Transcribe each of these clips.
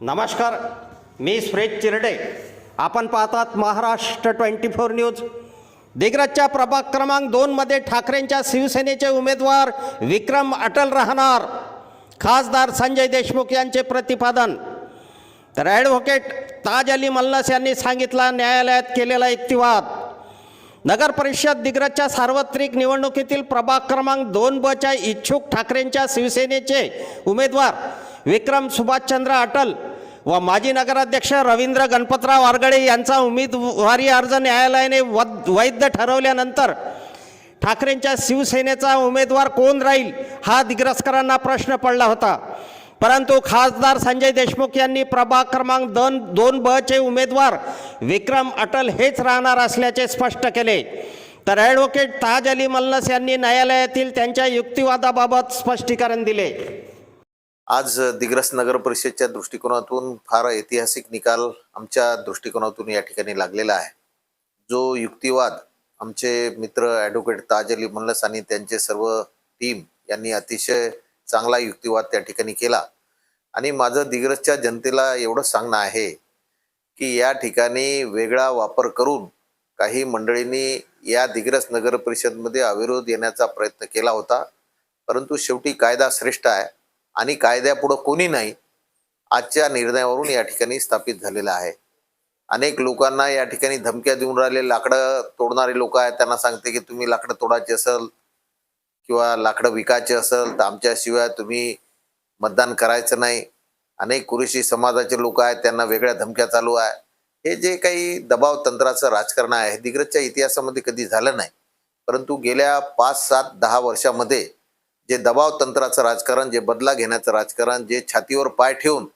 नमस्कार मी सुरेश चिरडे. आपण पाहतात महाराष्ट्र ट्वेंटी फोर न्यूज. दिग्रजच्या प्रभाग क्रमांक दोनमध्ये ठाकरेंच्या शिवसेनेचे उमेदवार विक्रम अटल राहणार. खासदार संजय देशमुख यांचे प्रतिपादन. तर ॲडव्होकेट ताज अली मल्लस यांनी सांगितला न्यायालयात केलेला युक्तिवाद. नगर परिषद दिग्रजच्या सार्वत्रिक निवडणुकीतील प्रभाग क्रमांक दोन बच्या इच्छुक ठाकरेंच्या शिवसेनेचे उमेदवार विक्रम सुभाषचंद्र अटल व माजी नगराध्यक्ष रवींद्र गणपतराव आरगडे यांचा उमेदवारी अर्ज न्यायालयाने वद वैध ठरवल्यानंतर ठाकरेंच्या शिवसेनेचा उमेदवार कोण राहील हा दिग्रस्करांना प्रश्न पडला होता. परंतु खासदार संजय देशमुख यांनी प्रभाग क्रमांक दोन दोन बचे उमेदवार विक्रम अटल हेच राहणार असल्याचे स्पष्ट केले. तर ॲडव्होकेट ताज अली मल्लस यांनी न्यायालयातील त्यांच्या युक्तिवादाबाबत स्पष्टीकरण दिले. आज दिग्रस नगर परिषदच्या दृष्टिकोनातून फार ऐतिहासिक निकाल आमच्या दृष्टिकोनातून या ठिकाणी लागलेला आहे. जो युक्तिवाद आमचे मित्र ॲडव्होकेट ताज अली मल्लस आणि त्यांचे सर्व टीम यांनी अतिशय चांगला युक्तिवाद त्या ठिकाणी केला. आणि माझं दिग्रसच्या जनतेला एवढं सांगणं आहे की या ठिकाणी वेगळा वापर करून काही मंडळींनी या दिग्रस नगर परिषदमध्ये अविरोध येण्याचा प्रयत्न केला होता. परंतु शेवटी कायदा श्रेष्ठ आहे. आणि कायद्यापुढं कोणी नाही आजच्या निर्णयावरून या ठिकाणी स्थापित झालेला आहे. अनेक लोकांना या ठिकाणी धमक्या देऊन राहिले लाकडं तोडणारे लोक आहेत त्यांना सांगते की तुम्ही लाकडं तोडायचे असेल किंवा लाकडं विकायचे असेल तर आमच्याशिवाय तुम्ही मतदान करायचं नाही. अनेक कुरेशी समाजाचे लोक आहेत त्यांना वेगळ्या धमक्या चालू आहे. हे जे काही दबाव तंत्राचं राजकारण आहे हे दिग्रजच्या इतिहासामध्ये कधी झालं नाही. परंतु गेल्या पाच सात दहा वर्षामध्ये जे दबाव तंत्राचं राजकारण जे बदला घेण्याचं राजकारण जे छातीवर पाय ठेवून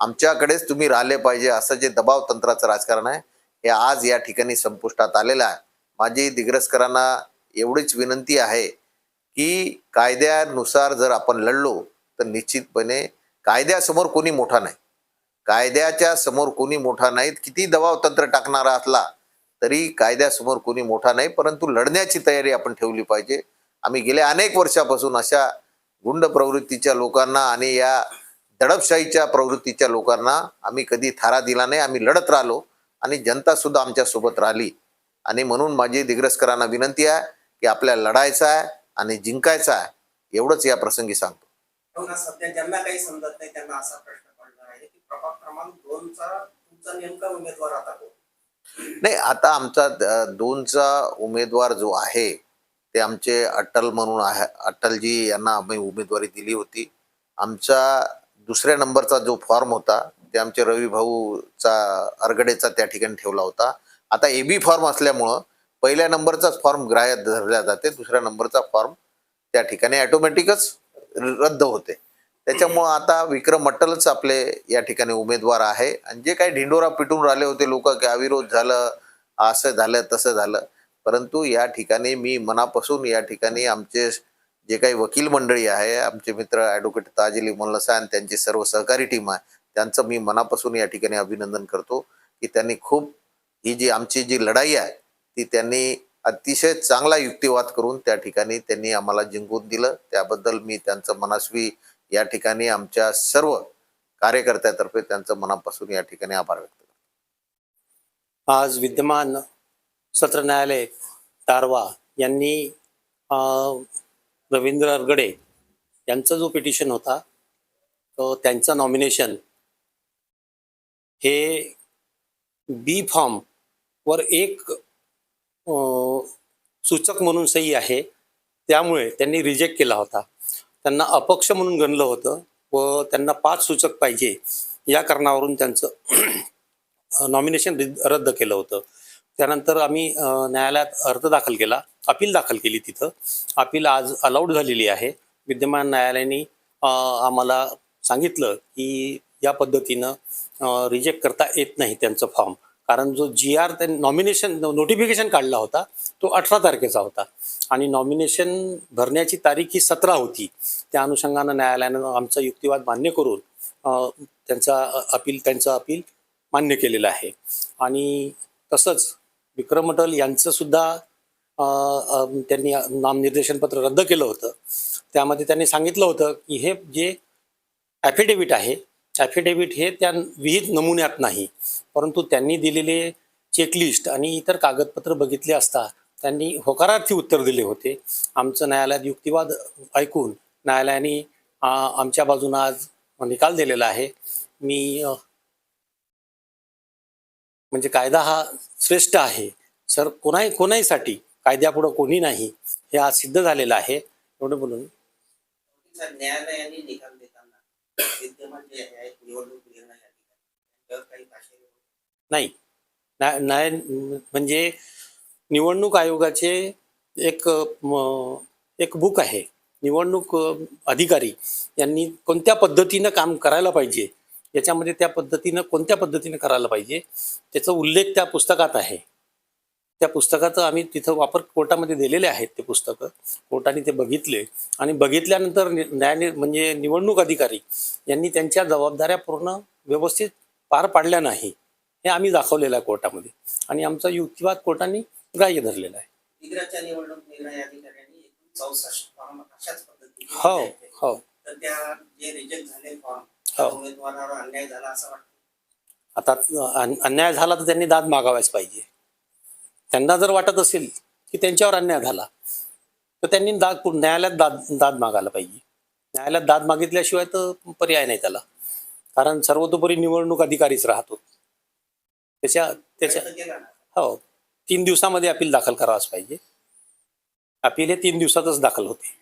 आमच्याकडेच तुम्ही राहिले पाहिजे असं जे दबाव तंत्राचं राजकारण आहे हे आज या ठिकाणी संपुष्टात आलेलं आहे. माझी दिग्रसकरांना एवढीच विनंती आहे की कायद्यानुसार जर आपण लढलो तर निश्चितपणे कायद्यासमोर कोणी मोठा नाही. कायद्याच्या समोर कोणी मोठा नाहीत. किती दबाव तंत्र टाकणारा असला तरी कायद्यासमोर कोणी मोठा नाही परंतु लढण्याची तयारी आपण ठेवली पाहिजे. आम्ही गेल्या अनेक वर्षापासून अशा गुंड प्रवृत्तीच्या लोकांना आणि या दडपशाहीच्या प्रवृत्तीच्या लोकांना आम्ही कधी थारा दिला नाही. आम्ही लढत राहिलो आणि जनता सुद्धा आमच्यासोबत राहिली. आणि म्हणून माझी दिग्रसकरांना विनंती आहे की आपल्याला लढायचं आहे आणि जिंकायचं आहे एवढंच या प्रसंगी सांगतो. ना सध्या ज्यांना काही समजत नाही त्यांना असा प्रश्न पडणार आहे की प्रभाग क्रमांक दोनचा तुमचा नेमका उमेदवार आता कोण? नाही आता आमचा दोनचा उमेदवार जो आहे ते आमचे अटल म्हणून आहे अटलजी यांना आम्ही उमेदवारी दिली होती. आमचा दुसऱ्या नंबरचा जो फॉर्म होता ते आमचे रवी भाऊचा अरगडेचा त्या ठिकाणी ठेवला होता. आता ए बी फॉर्म असल्यामुळं पहिल्या नंबरचाच फॉर्म ग्राह्य धरला जाते दुसऱ्या नंबरचा फॉर्म त्या ठिकाणी ऑटोमॅटिकच रद्द होते. त्याच्यामुळं आता विक्रम अट्टलच आपले या ठिकाणी उमेदवार आहे. आणि जे काही ढिंडोरा पिटून राहिले होते लोक की अविरोध झालं असं झालं तसं झालं परंतु या ठिकाणी मी मनापासून या ठिकाणी आमचे जे काही वकील मंडळी आहे आमचे मित्र ॲडव्होकेट ताजली मोल्लसा आणि त्यांची सर्व सहकारी टीम आहे त्यांचं मी मनापासून या ठिकाणी अभिनंदन करतो की त्यांनी खूप ही जी आमची जी लढाई आहे ती त्यांनी अतिशय चांगला युक्तिवाद करून त्या ठिकाणी त्यांनी आम्हाला जिंकून दिलं. त्याबद्दल मी त्यांचं मनस्वी या ठिकाणी आमच्या सर्व कार्यकर्त्यातर्फे त्यांचं मनापासून या ठिकाणी आभार व्यक्त करतो. आज विद्यमान सत्र न्यायालय तारवा यांनी रवींद्र अरगडे यांचा जो पिटिशन होता तो त्यांचं नॉमिनेशन हे बी फॉर्म वर एक सूचक म्हणून सही आहे. त्यामुळे त्यांनी रिजेक्ट केला होता. त्यांना अपक्ष म्हणून गणलं होतं व त्यांना पाच सूचक पाहिजे या कारणावरून त्यांचं नॉमिनेशन रद्द केलं होतं. त्यानंतर आम्ही न्यायालयात अर्ज दाखल केला. अपील दाखल केली तिथं. अपील आज अलाउड झालेली आहे. विद्यमान न्यायालयाने आम्हाला सांगितलं की या पद्धतीनं रिजेक्ट करता येत नाही त्यांचं फॉर्म कारण जो जी आर त्यांनी नॉमिनेशन नोटिफिकेशन काढला होता तो अठरा तारखेचा होता. आणि नॉमिनेशन भरण्याची तारीख ही सतरा होती. त्या अनुषंगानं न्यायालयानं आमचा युक्तिवाद मान्य करून त्यांचा अपील त्यांचं अपील मान्य केलेलं आहे. आणि तसंच विक्रम अटल यांचं सुद्धा त्यांनी नामनिर्देशन त्यांनी नामनिर्देशनपत्र रद्द केलं होतं. त्यामध्ये त्यांनी सांगितलं होतं की हे जे ॲफिडेव्हिट आहे ॲफिडेव्हिट हे त्या विहित नमुन्यात नाही. परंतु त्यांनी दिलेले चेकलिस्ट आणि इतर कागदपत्र बघितले असता त्यांनी होकारार्थी उत्तर दिले होते. आमचं न्यायालयात युक्तिवाद ऐकून न्यायालयाने आमच्या बाजूनं आज निकाल दिलेला आहे. मी म्हणजे कायदा हा श्रेष्ठ आहे. सर कोणाही कोणाहीसाठी कायद्यापुढं कोणी नाही हे आज सिद्ध झालेलं आहे. एवढं बोलून. न्यायालयाने निकाल नाही? न्याय म्हणजे निवडणूक आयोगाचे एक एक बुक आहे. निवडणूक अधिकारी यांनी कोणत्या पद्धतीनं काम करायला पाहिजे? याच्यामध्ये त्या पद्धतीनं कोणत्या पद्धतीनं करायला पाहिजे? त्याचा उल्लेख त्या पुस्तकात आहे. त्या पुस्तकाचं आम्ही तिथं वापर कोर्टामध्ये दिलेले आहेत ते पुस्तकं. कोर्टाने ते बघितले आणि बघितल्यानंतर न्याय म्हणजे निवडणूक अधिकारी यांनी त्यांच्या जबाबदाऱ्या पूर्ण व्यवस्थित पार पाडल्या नाही हे आम्ही दाखवलेलं आहे कोर्टामध्ये. आणि आमचा युक्तिवाद कोर्टाने ग्राह्य धरलेला आहे. हो. हो. त्या हो. उमेदवारावर अन्याय झाला असं वाटतं? आता अन- अन्याय झाला तर त्यांनी दाद मागावायच पाहिजे. त्यांना जर वाटत असेल की त्यांच्यावर अन्याय झाला तर त्यांनी दाद न्यायालयात दाद दाद मागायला पाहिजे. न्यायालयात दाद मागितल्याशिवाय तर पर्याय नाही त्याला. कारण सर्वतोपरी निवडणूक अधिकारीच राहतो. त्याच्या त्याच्या प्रयत्न केला ना? हो. तीन दिवसामध्ये अपील दाखल करावंच पाहिजे. अपील हे तीन दिवसातच दाखल होते.